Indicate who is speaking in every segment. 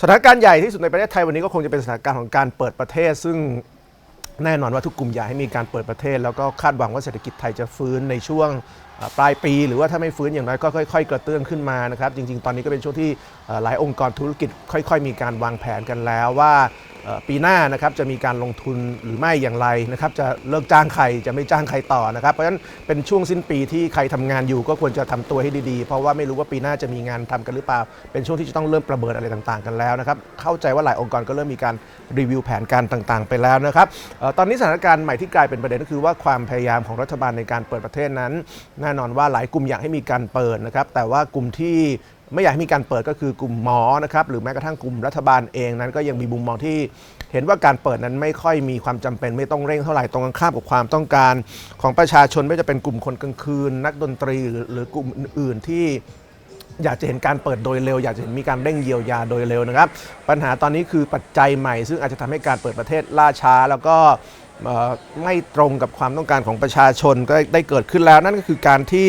Speaker 1: สถานการณ์ใหญ่ที่สุดในประเทศไทยวันนี้ก็คงจะเป็นสถานการณ์ของการเปิดประเทศ ซึ่งแน่นอนว่าทุกกลุ่มอยากให้มีการเปิดประเทศ แล้วก็คาดหวังว่าเศรษฐกิจไทยจะฟื้นในช่วงปลายปี หรือว่าถ้าไม่ฟื้นอย่างน้อยก็ค่อย ๆ กระเตื้องขึ้นมานะครับจริง ๆ ตอนนี้ก็เป็นช่วงที่หลายองค์กรธุรกิจค่อย ๆ มีการวางแผนกันแล้วว่า ปีหน้านะครับจะมีการลงทุนหรือไม่อย่างไรนะครับจะเลิกจ้างใครจะไม่จ้างใครต่อนะครับ เพราะฉะนั้นเป็นช่วงสิ้นปีที่ใครทำงานอยู่ก็ควรจะทำตัวให้ดีๆ เพราะว่าไม่รู้ว่าปีหน้าจะมีงานทำกันหรือเปล่า เป็นช่วงที่จะต้องเริ่มประเมินอะไรต่างๆ กันแล้วนะครับเข้าใจว่าหลายองค์กรก็เริ่มมีการรีวิวแผนการต่างๆ ไปแล้วนะครับตอนนี้สถานการณ์ใหม่ที่กลายเป็นประเด็นก็คือว่าความพยายามของรัฐบาลในการเปิดประเทศนั้น แน่นอนว่าหลายกลุ่มอยากให้มีการเปิดนะครับแต่ว่ากลุ่มที่ ไม่อยากให้มีการเปิดก็คือกลุ่มหมอนะครับหรือแม้กระทั่งกลุ่มรัฐบาลเองนั้นก็ยังมีมุมมองที่เห็นว่าการเปิดนั้นไม่ค่อยมีความจำเป็นไม่ต้องเร่งเท่าไหร่ตรงกันข้ามกับความต้องการ ของประชาชนไม่จะเป็นกลุ่มคนกลางคืน นักดนตรีหรือกลุ่มอื่นๆที่อยากจะเห็นการเปิดโดยเร็ว อยากจะเห็นมีการเร่งเยียวยาโดยเร็วนะครับ ปัญหาตอนนี้คือปัจจัยใหม่ ซึ่งอาจจะทำให้การเปิดประเทศล่าช้า แล้วก็ ไม่ตรงกับความต้องการของประชาชนก็ได้เกิดขึ้นแล้ว นั่นก็คือการที่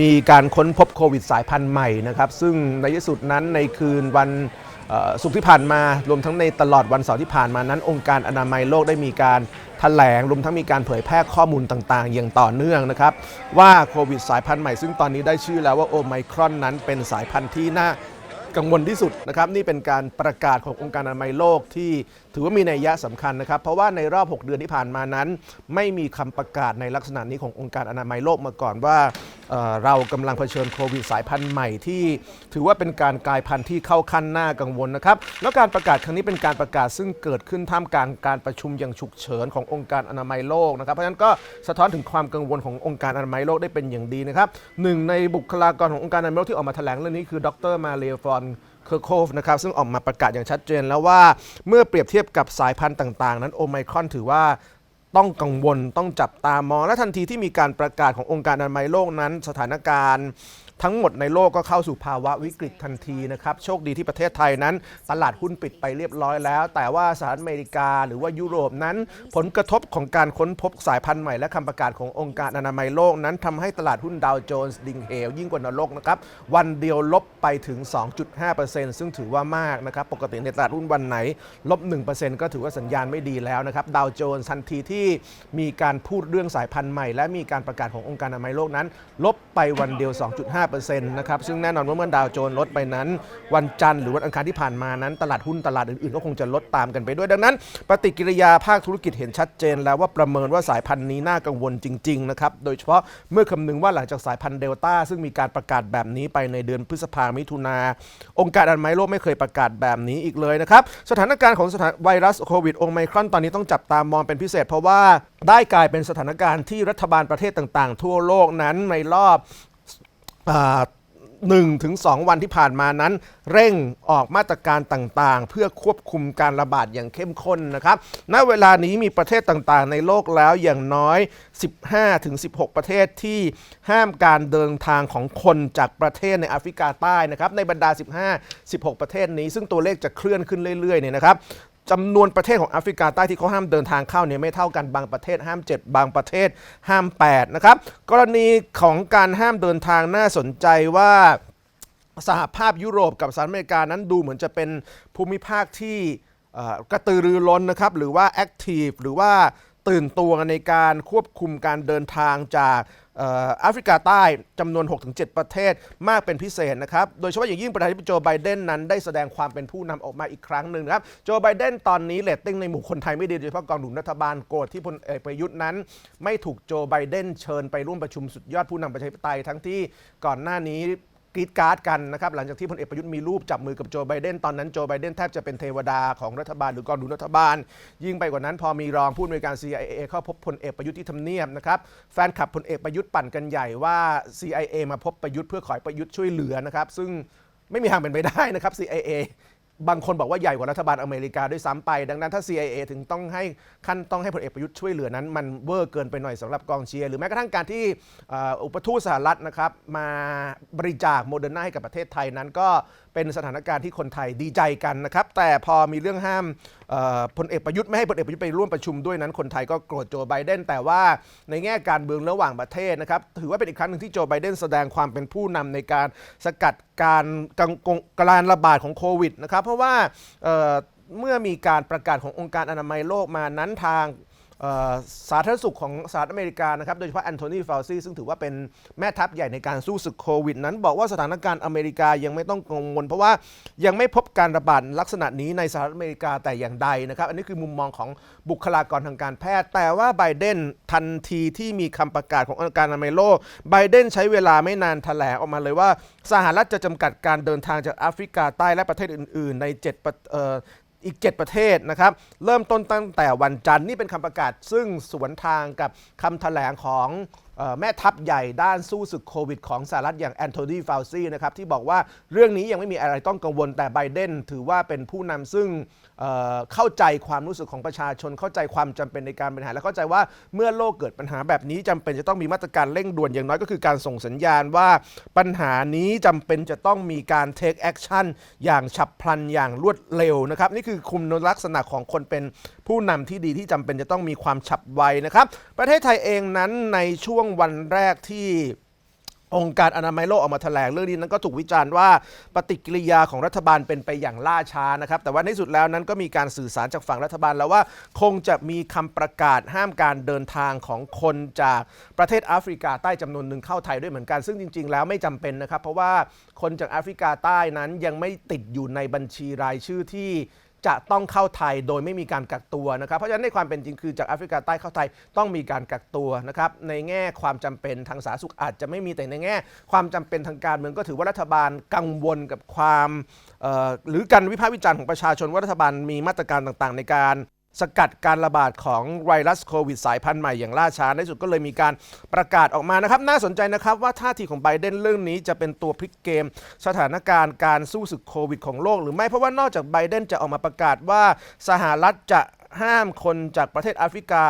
Speaker 1: มีการค้นพบโควิดสายพันธุ์ใหม่นะครับซึ่งในที่สุดนั้นในคืนวันเอ่อศุกที่ผ่านมารวมทั้งในตลอดวันเสาร์ที่ผ่านมานั้นองค์การอนามัยโลกได้มีการแถลงรวมทั้งมีการเผยแพร่ข้อมูลต่างๆ อย่างต่อเนื่องนะครับ ว่าโควิดสายพันธุ์ใหม่ซึ่งตอนนี้ได้ชื่อแล้วว่าโอไมครอนนั้นเป็นสายพันธุ์ที่น่ากังวลที่สุดนะครับนี่เป็นการประกาศขององค์การอนามัยโลกที่ ถือว่ามีนัยยะสำคัญนะครับ เพราะว่าในรอบ 6 เดือนที่ผ่านมานั้น ไม่มีคำประกาศในลักษณะนี้ขององค์การอนามัยโลกมาก่อนว่าเเรากำลังเผชิญโควิดสายพันธุ์ใหม่ที่ ถือว่าเป็นการกลายพันธุ์ที่เข้าขั้นหน้ากังวลนะครับ แล้วการประกาศครั้งนี้เป็นการประกาศซึ่งเกิดขึ้นท่ามกลางการประชุมอย่างฉุกเฉินขององค์การอนามัยโลกนะครับ เพราะฉะนั้นก็สะท้อนถึงความกังวลขององค์การอนามัยโลกได้เป็นอย่างดีนะครับหนึ่งในบุคลากรขององค์การอนามัยโลกที่ออกมาแถลงเรื่องนี้คือ ดรมาเรียฟอน เคอร์โคฟนะครับซึ่งออกมาประกาศอย่างชัดเจนแล้วว่าเมื่อเปรียบเทียบกับสายพันธุ์ต่างๆ นั้นโอไมครอนถือว่าต้องกังวลต้องจับตามองและทันทีที่มีการประกาศขององค์การอนามัยโลกนั้น สถานการณ์ ทั้งหมดในโลกก็เข้าสู่ภาวะวิกฤตทันทีนะครับ โชคดีที่ประเทศไทยนั้น ตลาดหุ้นปิดไปเรียบร้อยแล้ว แต่ว่าสหรัฐอเมริกาหรือว่ายุโรปนั้น ผลกระทบของการค้นพบสายพันธุ์ใหม่และคำประกาศขององค์การอนามัยโลกนั้นทำให้ตลาดหุ้นดาวโจนส์ดิ่งเหวยิ่งกว่านรกนะครับวันเดียวลบไปถึง 2.5%ซึ่งถือว่ามากนะครับปกติในตลาดหุ้นวันไหนลบ 1%ก็ถือว่าสัญญาณไม่ดีแล้วนะครับดาวโจนส์ทันทีที่มีการพูดเรื่องสายพันธุ์ใหม่ และมีการประกาศขององค์การอนามัยโลกนั้น ลบไปวันเดียว 2.5นะครับซึ่งแน่นอนว่าเมื่อดาวโจนส์ลดไปนั้น วันจันทร์หรือวันอังคารที่ผ่านมานั้น ตลาดหุ้นตลาดอื่นๆ ก็คงจะลดตามกันไปด้วยดังนั้น ปฏิกิริยาภาคธุรกิจเห็นชัดเจน แล้วว่าประเมินว่าสายพันธุ์นี้น่ากังวลจริงๆนะครับโดยเฉพาะเมื่อคำนึงว่าหลังจากสายพันธุ์เดลต้าซึ่งมีการประกาศแบบนี้ไปในเดือนพฤษภามิถุนาองค์การอนามัยโลกไม่เคยประกาศแบบนี้อีกเลยนะครับสถานการณ์ของไวรัสโควิดโอไมครอนตอนนี้ต้องจับตามองเป็นพิเศษ เพราะว่าได้กลายเป็นสถานการณ์ที่รัฐบาลประเทศต่างๆ ทั่วโลกนั้นในรอบ หนึ่งถึงสองวันที่ผ่านมานั้น เร่งออกมาตรการต่างๆ เพื่อควบคุมการระบาดอย่างเข้มข้นนะครับ ณ เวลานี้มีประเทศต่างๆ ในโลกแล้วอย่างน้อย 15ถึง16 ประเทศที่ห้ามการเดินทางของคนจากประเทศในแอฟริกาใต้นะครับในบรรดา 15 16 ประเทศนี้ ซึ่งตัวเลขจะเคลื่อนขึ้นเรื่อยๆเนี่ยนะครับ จำนวนประเทศของแอฟริกาใต้ที่เขาห้ามเดินทางเข้าเนี่ยไม่เท่ากันบางประเทศห้าม 7 บางประเทศห้าม 8 นะครับ กรณีของการห้ามเดินทางน่าสนใจว่าสหภาพยุโรปกับสหรัฐอเมริกานั้นดูเหมือนจะเป็นภูมิภาคที่กระตือรือร้นนะครับหรือว่าแอคทีฟหรือว่า ตื่นตัวในการควบคุมการเดินทางจากแอฟริกาใต้จำนวน 6-7 ประเทศมากเป็นพิเศษนะครับ โดยเฉพาะอย่างยิ่งประธานาธิบดีโจไบเดนนั้นได้แสดงความเป็นผู้นำออกมาอีกครั้งหนึ่งนะครับ โจไบเดนตอนนี้เลตติ้งในหมู่คนไทยไม่ดีโดยเฉพาะกองหนุนรัฐบาลโกรธที่พลเอกประยุทธ์นั้น ไม่ถูกโจไบเดนเชิญไปร่วมประชุมสุดยอดผู้นำประชาธิปไตยทั้งที่ก่อนหน้านี้ รีดการ์ดกันนะครับหลังจากที่พลเอกประยุทธ์มีรูปจับมือกับโจไบเดนตอนนั้นโจไบเดนแทบจะเป็นเทวดาของรัฐบาลหรือกองหนุนรัฐบาล ยิ่งไปกว่านั้น พอมีรองผู้อำนวยการ CIA เข้าพบพลเอกประยุทธ์ที่ทำเนียบนะครับแฟนคลับพลเอกประยุทธ์ปั่นกันใหญ่ว่า CIA มาพบประยุทธ์เพื่อขอให้ประยุทธ์ช่วยเหลือนะครับซึ่งไม่มีทางเป็นไปได้นะครับ CIA บางคนบอกว่าใหญ่กว่ารัฐบาลอเมริกาด้วยซ้ำไป ดังนั้นถ้า CIA ถึงต้องให้ขั้นต้องให้พลเอกประยุทธ์ช่วยเหลือนั้น มันเวอร์เกินไปหน่อยสำหรับกองเชียร์ หรือแม้กระทั่งการที่อุปทูตสหรัฐนะครับมาบริจาคโมเดอร์นาให้กับประเทศไทยนั้นก็ เป็นสถานการณ์ที่คนไทยดีใจกันนะครับ แต่พอมีเรื่องห้ามพลเอกประยุทธ์ไม่ให้พลเอกประยุทธ์ไปร่วมประชุมด้วยนั้นคนไทยก็โกรธโจไบเดนแต่ว่าในแง่การเมืองระหว่างประเทศนะครับ ถือว่าเป็นอีกครั้งหนึ่งที่โจไบเดนแสดงความเป็นผู้นำในการสกัดการการระบาดของโควิดนะครับ เพราะว่าเมื่อมีการประกาศขององค์การอนามัยโลกมานั้นทาง สาธารณสุขของสหรัฐอเมริกานะครับ โดยเฉพาะแอนโทนีฟาวซีซึ่งถือว่าเป็นแม่ทัพใหญ่ในการสู้ศึกโควิด นั้น บอกว่าสถานการณ์อเมริกายังไม่ต้องกังวล เพราะว่ายังไม่พบการระบาดลักษณะนี้ในสหรัฐอเมริกาแต่อย่างใดนะครับ อันนี้คือมุมมองของบุคลากรทางการแพทย์ แต่ว่าไบเดนทันทีที่มีคำประกาศขององค์การอนามัยโลกไบเดนใช้เวลาไม่นานแถลงออกมาเลยว่า สหรัฐจะจำกัดการเดินทางจากแอฟริกาใต้และประเทศอื่น ๆ ใน7 อีก 7 ประเทศนะครับ เริ่มต้นตั้งแต่วันจันทร์นี่เป็นคำประกาศซึ่งสวนทางกับคำแถลงของ แม่ทัพใหญ่ด้านสู้ศึกโควิดของสหรัฐอย่างแอนโทนีฟาวซีนะครับที่บอกว่าเรื่องนี้ยังไม่มีอะไรต้องกังวลแต่ไบเดนถือว่าเป็นผู้นำซึ่งเเข้าใจความรู้สึกของประชาชนเข้าใจความจำเป็นในการบริหารและเข้าใจว่าเมื่อโลกเกิดปัญหาแบบนี้จำเป็นจะต้องมีมาตรการเร่งด่วนอย่างน้อยก็คือการส่งสัญญาณว่าปัญหานี้จำเป็นจะต้องมีการ take action อย่างฉับพลันอย่างรวดเร็วนะครับนี่คือคุมลักษณะของคนเป็นผู้นำที่ดีที่จำเป็นจะต้องมีความฉับไวนะครับประเทศไทยเองนั้นในช่วงวันแรกที่องค์การอนามัยโลกออกมาแถลงเรื่องนี้นั้นก็ถูกวิจารณ์ว่าปฏิกิริยาของรัฐบาลเป็นไปอย่างล่าช้านะครับ แต่ว่าในสุดแล้วนั้นก็มีการสื่อสารจากฝั่งรัฐบาลแล้วว่า คงจะมีคำประกาศห้ามการเดินทางของคนจากประเทศแอฟริกาใต้จำนวนหนึ่งเข้าไทยด้วยเหมือนกัน ซึ่งจริง ๆ แล้วไม่จำเป็นนะครับ เพราะว่าคนจากแอฟริกาใต้นั้นยังไม่ติดอยู่ในบัญชีรายชื่อที่ จะต้องเข้าไทยโดยไม่มีการกักตัวนะครับ เพราะฉะนั้นในความเป็นจริงคือจากแอฟริกาใต้เข้าไทยต้องมีการกักตัวนะครับในแง่ความจำเป็นทางสาธารณสุขอาจจะไม่มีแต่ในแง่ ความจำเป็นทางการเมืองก็ถือว่ารัฐบาลกังวลกับความหรือการวิพากษ์วิจารณ์ของประชาชนว่ารัฐบาลมีมาตรการต่างๆ ในการ สกัดการระบาดของไวรัสโควิดสายพันธุ์ใหม่อย่างล่าช้าในสุดก็เลยมีการประกาศออกมานะครับ น่าสนใจนะครับว่าท่าทีของไบเดนเรื่องนี้จะเป็นตัวพลิกเกม สถานการณ์การสู้ศึกโควิดของโลกหรือไม่เพราะว่านอกจากไบเดนจะออกมาประกาศว่าสหรัฐจะห้ามคนจากประเทศแอฟริกา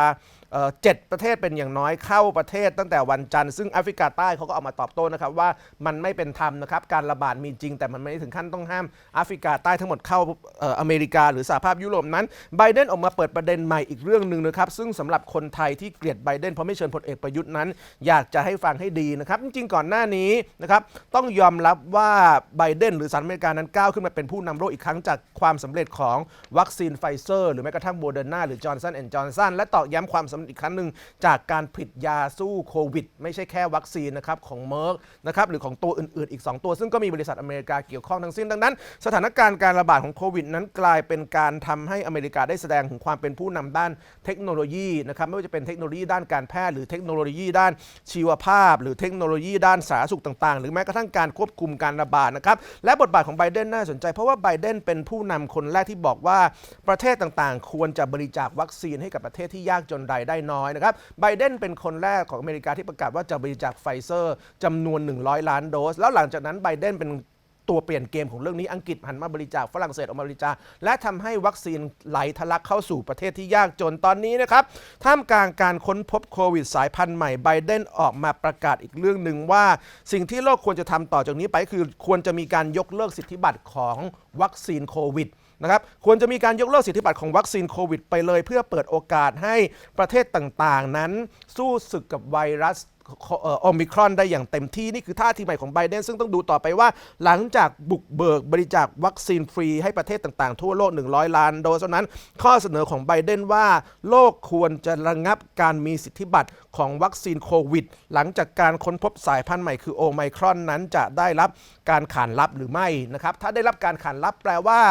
Speaker 1: เจ็ดประเทศเป็นอย่างน้อยเข้าประเทศตั้งแต่วันจันทร์ซึ่งแอฟริกาใต้เขาก็ออกมาตอบโต้นะครับว่ามันไม่เป็นธรรมนะครับการระบาดมีจริง แต่มันไม่ถึงขั้นต้องห้ามแอฟริกาใต้ทั้งหมดเข้าเอออเมริกา หรือสหภาพยุโรปนั้นไบเดนออกมาเปิดประเด็นใหม่อีกเรื่องหนึ่งนะครับซึ่งสำหรับคนไทยที่เกลียดไบเดนเพราะไม่เชิญพลเอกประยุทธ์นั้น อยากจะให้ฟังให้ดีนะครับจริงๆก่อนหน้านี้นะครับต้องยอมรับว่าไบเดนหรือสหรัฐอเมริกานั้นก้าวขึ้นมาเป็นผู้นำโลกอีกครั้งจากความสำเร็จของวัคซีนไฟเซอร์ หรือแม้กระทั่งโมเดอร์นาหรือจอร์นสันแอนด์จอร์นสันและตอกย้ำความสำเร็จอีกครั้งหนึ่งจากการผลิตยาสู้โควิด ไม่ใช่แค่วัคซีนนะครับของเมอร์กนะครับหรือของตัวอื่นๆอีก 2 ตัว ซึ่งก็มีบริษัทอเมริกาเกี่ยวข้องทั้งสิ้นดังนั้น สถานการณ์การระบาดของโควิด นั้นกลายเป็นการทำให้อเมริกาได้แสดงถึงความเป็นผู้นำด้านเทคโนโลยีนะครับไม่ว่าจะเป็นเทคโนโลยีด้านการแพทย์หรือเทคโนโลยีด้านชีวภาพ หรือเทคโนโลยีด้านสาธารณสุขต่างๆ หรือแม้กระทั่งการควบคุมการระบาดนะครับและบทบาทของไบเดนน่าสนใจ เพราะว่าไบเดนเป็นผู้นำคนแรกที่บอกว่าประเทศต่างๆ ควรจะบริจาควัคซีนให้กับประเทศที่ยากจนรายได้น้อยนะครับไบเดนเป็นคนแรกของอเมริกาที่ประกาศว่าจะบริจาคไฟเซอร์จำนวน 100 ล้านโดส แล้วหลังจากนั้นไบเดนเป็น ตัวเปลี่ยนเกมของเรื่องนี้อังกฤษหันมาบริจาคฝรั่งเศสออกมาบริจาคและทำให้วัคซีนไหลทะลักเข้าสู่ประเทศที่ยากจนตอนนี้นะครับท่ามกลางการค้นพบโควิดสายพันธุ์ใหม่ไบเดนออกมาประกาศอีกเรื่องหนึ่งว่า สิ่งที่โลกควรจะทำต่อจากนี้ไปคือควรจะมีการยกเลิกสิทธิบัตรของวัคซีนโควิดนะครับควรจะมีการยกเลิกสิทธิบัตรของวัคซีนโควิดไปเลย เพื่อเปิดโอกาสให้ประเทศต่างๆ นั้นสู้ศึกกับไวรัส โอมิครอนได้อย่างเต็มที่ นี่คือท่าทีใหม่ของไบเดนซึ่งต้องดูต่อไปว่า หลังจากบุกเบิกบริจาควัคซีนฟรีให้ประเทศต่างๆ ทั่วโลก 100 ล้านโดสเท่านั้น ข้อเสนอของไบเดนว่า โลกควรจะระงับการมีสิทธิบัตรของวัคซีนโควิด หลังจากการค้นพบสายพันธุ์ใหม่คือโอไมครอนนั้นจะได้รับการขานรับหรือไม่นะครับถ้าได้รับการขานรับแปลว่า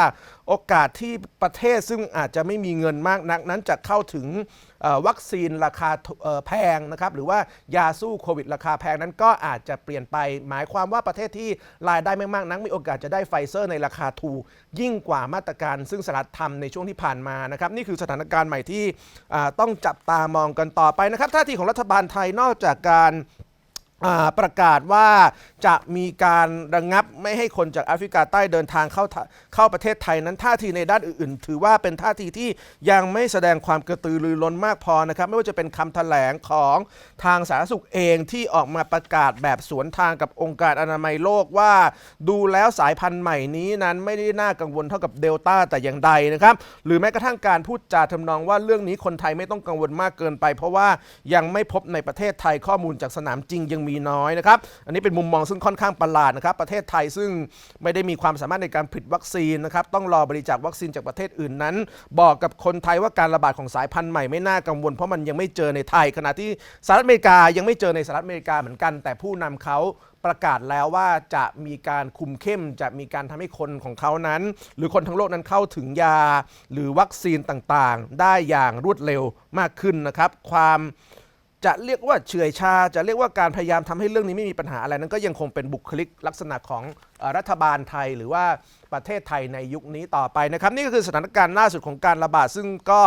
Speaker 1: โอกาสที่ประเทศซึ่งอาจจะไม่มีเงินมากนักนั้นจะเข้าถึงวัคซีนราคาแพงนะครับหรือว่ายาสู้โควิดราคาแพงนั้นก็อาจจะเปลี่ยนไป หมายความว่าประเทศที่รายได้ไม่มากนักมีโอกาสจะได้ไฟเซอร์ในราคาถูกยิ่งกว่ามาตรการซึ่งสหรัฐทำในช่วงที่ผ่านมานะครับนี่คือสถานการณ์ใหม่ที่ต้องจับตามองกันต่อไปนะครับท่าทีของรัฐบาลไทยนอกจากการ ประกาศว่าจะมีการระงงับไม่ให้คนจากแอฟริกาใต้เดินทางเข้าเข้าประเทศไทยนั้นท่าทีในด้านอื่นๆ ถือว่าเป็นท่าทีที่ยังไม่แสดงความกระตือรือร้นมากพอนะครับ ไม่ว่าจะเป็นคำแถลงของทางสาธารณสุขเองที่ออกมาประกาศแบบสวนทางกับองค์การอนามัยโลกว่า ดูแล้วสายพันธุ์ใหม่นี้นั้นไม่ได้น่ากังวลเท่ากับเดลต้าแต่อย่างใดนะครับหรือแม้กระทั่งการพูดจาทำนองว่าเรื่องนี้คนไทยไม่ต้องกังวลมากเกินไป เพราะว่ายังไม่พบในประเทศไทยข้อมูลจากสนามจริงยังมีน้อยนะครับ อันนี้เป็นมุมมองซึ่งค่อนข้างประหลาดนะครับ ประเทศไทยซึ่งไม่ได้มีความสามารถในการผลิตวัคซีนนะครับ ต้องรอบริจาควัคซีนจากประเทศอื่นนั้น บอกกับคนไทยว่าการระบาดของสายพันธุ์ใหม่ไม่น่ากังวล เพราะมันยังไม่เจอในไทย ขณะที่สหรัฐอเมริกายังไม่เจอในสหรัฐอเมริกาเหมือนกัน แต่ผู้นำเขาประกาศแล้วว่าจะมีการคุมเข้ม จะมีการทำให้คนของเขานั้น หรือคนทั้งโลกนั้นเข้าถึงยา หรือวัคซีนต่างๆ ได้อย่างรวดเร็วมากขึ้นนะครับ ความ จะเรียกว่าเฉื่อยชา จะเรียกว่าการพยายามทำให้เรื่องนี้ไม่มีปัญหาอะไรนั้นก็ยังคงเป็นบุคลิกลักษณะของอรัฐบาลไทยหรือว่าประเทศไทยในยุคนี้ต่อไปนะครับ นี่ก็คือสถานการณ์ล่าสุดของการระบาด ซึ่งก็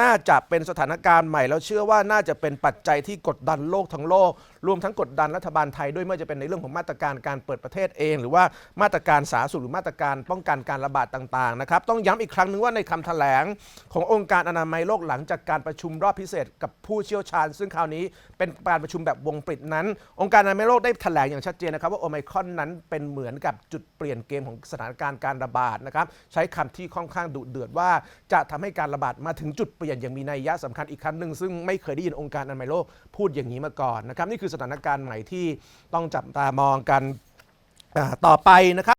Speaker 1: น่าจะเป็นสถานการณ์ใหม่ แล้วเชื่อว่าน่าจะเป็นปัจจัยที่กดดันโลกทั้งโลก รวมทั้งกดดันรัฐบาลไทยด้วยไม่ว่าจะเป็นในเรื่องของมาตรการการเปิดประเทศเอง หรือว่ามาตรการสาธารณสุขหรือมาตรการป้องกันการระบาดต่างๆนะครับต้องย้ำอีกครั้งหนึ่งว่าในคำแถลงขององค์การอนามัยโลกหลังจากการประชุมรอบพิเศษ กับผู้เชี่ยวชาญ ซึ่งคราวนี้เป็นการประชุมแบบวงปิดนั้น องค์การอนามัยโลกได้แถลงอย่างชัดเจนนะครับว่าโอไมครอนนั้นเป็นเหมือนกับจุดเปลี่ยนเกมของสถานการณ์การระบาดนะครับใช้คำที่ค่อนข้างดุเดือดว่า จะทำให้การระบาดมาถึงจุดเปลี่ยนอย่างมีนัยยะสำคัญอีกครั้งหนึ่งซึ่งไม่เคยได้ยินองค์การอนามัยโลกพูดอย่างนี้มาก่อนนะครับนี่คือสถานการณ์ใหม่ที่ต้องจับตามองกันต่อไปนะครับ